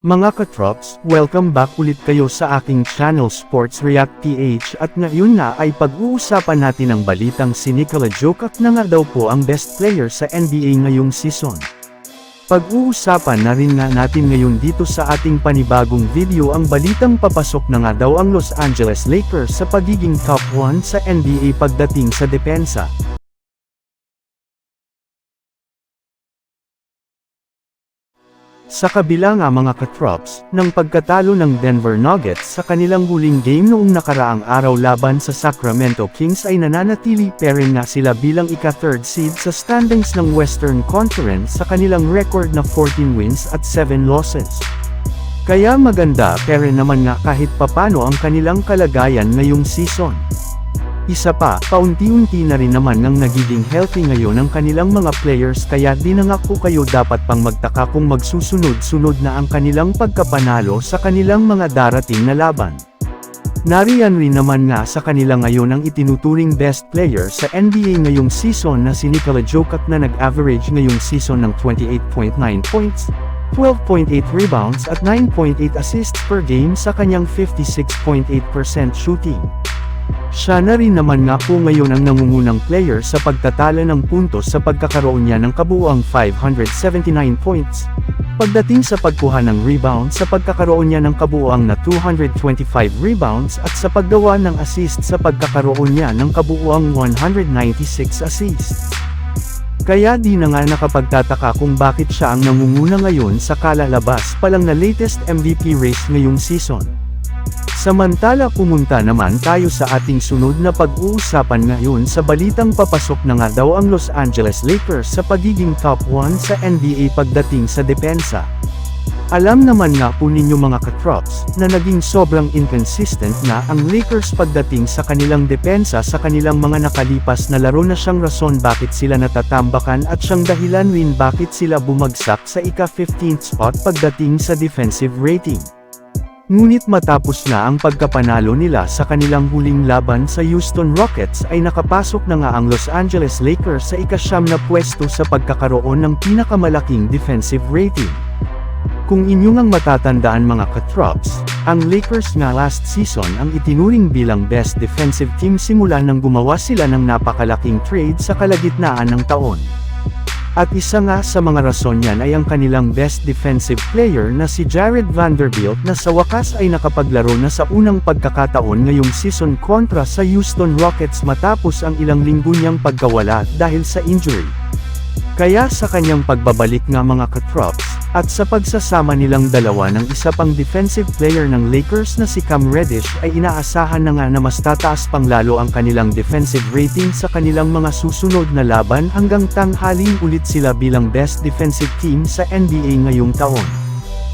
Mga katrops, welcome back ulit kayo sa aking channel Sports React PH at ngayon na ay pag-uusapan natin ang balitang si Nikola Jokic na nga daw po ang best player sa NBA ngayong season. Pag-uusapan na rin nga natin ngayon dito sa ating panibagong video ang balitang papasok na nga daw ang Los Angeles Lakers sa pagiging top 1 sa NBA pagdating sa depensa. Sa kabila nga mga katrops, ng pagkatalo ng Denver Nuggets sa kanilang huling game noong nakaraang araw laban sa Sacramento Kings ay nananatili pa rin nga sila bilang ika-third seed sa standings ng Western Conference sa kanilang record na 14 wins at 7 losses. Kaya maganda pero naman nga kahit papano ang kanilang kalagayan ngayong season. Isa pa, paunti-unti na rin naman ng nagiging healthy ngayon ang kanilang mga players kaya di na nga po kayo dapat pang magtaka kung magsusunod-sunod na ang kanilang pagkapanalo sa kanilang mga darating na laban. Nariyan rin naman nga sa kanila ngayon ang itinuturing best player sa NBA ngayong season na si Nikola Jokic na nag-average ngayong season ng 28.9 points, 12.8 rebounds at 9.8 assists per game sa kanyang 56.8% shooting. Siya na rin naman nga po ngayon ang nangungunang player sa pagtatala ng puntos sa pagkakaroon niya ng kabuuang 579 points. Pagdating sa pagkuha ng rebound sa pagkakaroon niya ng kabuuang na 225 rebounds at sa paggawa ng assist sa pagkakaroon niya ng kabuuang 196 assists. Kaya di na nga nakapagtataka kung bakit siya ang nangunguna ngayon sa kalalabas pa lang na latest MVP race ngayong season. Samantala pumunta naman tayo sa ating sunod na pag-uusapan ngayon sa balitang papasok na nga daw ang Los Angeles Lakers sa pagiging top 1 sa NBA pagdating sa depensa. Alam naman nga po ninyo mga katrops, na naging sobrang inconsistent na ang Lakers pagdating sa kanilang depensa sa kanilang mga nakalipas na laro na siyang rason bakit sila natatambakan at siyang dahilan rin bakit sila bumagsak sa ika-15th spot pagdating sa defensive rating. Ngunit matapos na ang pagkapanalo nila sa kanilang huling laban sa Houston Rockets ay nakapasok na nga ang Los Angeles Lakers sa ikasyam na pwesto sa pagkakaroon ng pinakamalaking defensive rating. Kung inyong ang matatandaan mga katrops, ang Lakers nga last season ang itinuring bilang best defensive team simula nang gumawa sila ng napakalaking trade sa kalagitnaan ng taon. At isa nga sa mga rason niyan ay ang kanilang best defensive player na si Jared Vanderbilt na sa wakas ay nakapaglaro na sa unang pagkakataon ngayong season kontra sa Houston Rockets matapos ang ilang linggo niyang pagkawala dahil sa injury. Kaya sa kanyang pagbabalik nga mga katrops, at sa pagsasama nilang dalawa ng isa pang defensive player ng Lakers na si Cam Reddish ay inaasahan na nga na mas tataas pang lalo ang kanilang defensive rating sa kanilang mga susunod na laban hanggang tanghaling ulit sila bilang best defensive team sa NBA ngayong taon.